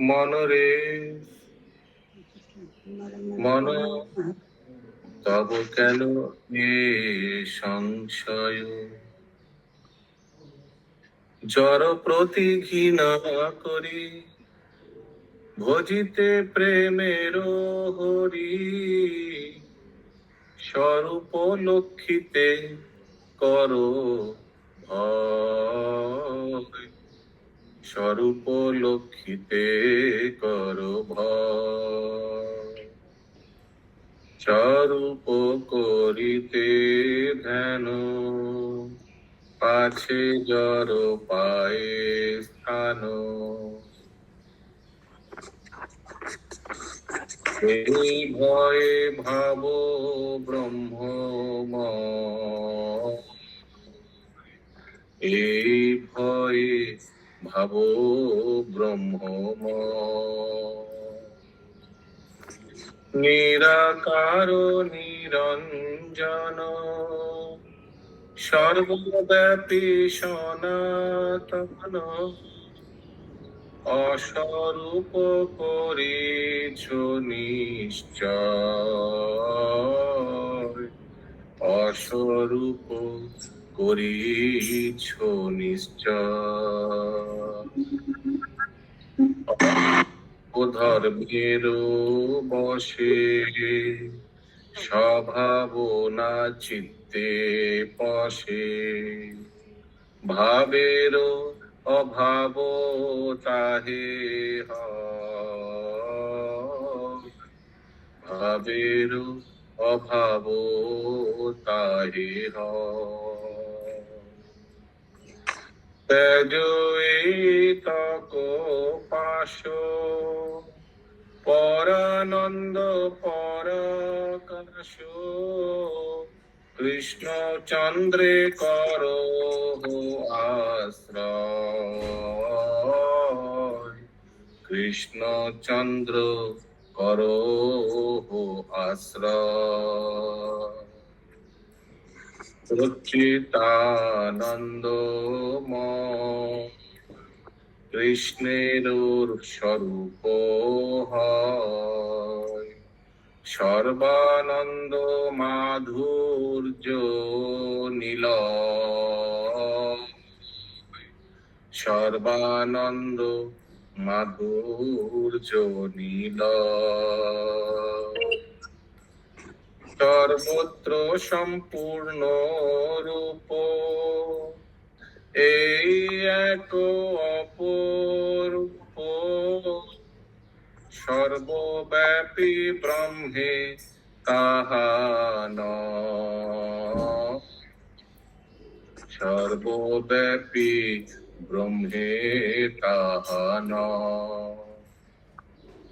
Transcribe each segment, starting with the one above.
মনরে মন তব কেন এ সংশয়? জর প্রতি ঘৃণা করি, ভজিতে প্রেমের হরি, স্বরূপ লক্ষিতে করো ভয়। স্বরূপ লক্ষিতে করো স্বরূপ করিতে ধ্যান, পাছে জর পায়ে স্থান। এই ভয়ে ভাব ব্রহ্ম এই ভয়ে ভাব ব্রহ্ম নিরাকার নিরঞ্জন সর্বব্যাপী সনাতন অস্বরূপ করিছ নিশ্চয় অস্বরূপ করিছ ধর্মের বসে স্বভাবনা চিত্তে পশে ভাবের অভাব তাহে। ভাবের অভাব তাহে হয়। তেজ তক পাশ পরানন্দ পরকাশ কৃষ্ণ চন্দ্রে কর আশ্রয় কৃষ্ণ চন্দ্র কর আশ্রয় সচ্চিতানন্দ কৃষ্ণের স্বরূপ সর্বানন্দ মাধুর্য নীল সর্বানন্দ মাধুর্য নীল সর্বত্র সম্পূর্ণ রূপ। এই এক অপরূপ। সর্বব্যাপী ব্রহ্মে তাহান সর্বব্যাপী ব্রহ্মে তাহান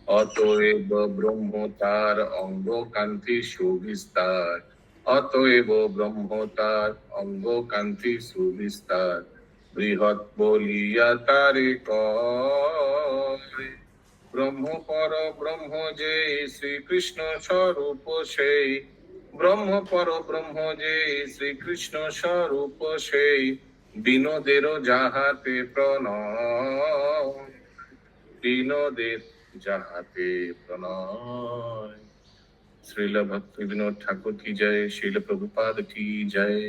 অতএব ব্রহ্ম তার অঙ্গ কান্তি সুবিস্তার। অতএব ব্রহ্ম তার অঙ্গ কান্তি সুবিস্তার। বৃহৎ বলিয়া তারে ব্রহ্ম পর ব্রহ্ম যে শ্রীকৃষ্ণ স্বরূপ সেই। ব্রহ্ম পর ব্রহ্ম যে শ্রীকৃষ্ণ স্বরূপ সেই। বিনোদের যাহাতে প্রণয়, বিনোদের যাহাতে প্রণয়। শ্রীল ভক্তি বিনোদ ঠাকুর কি জয়? শিল প্রভুপাদ কি জয়?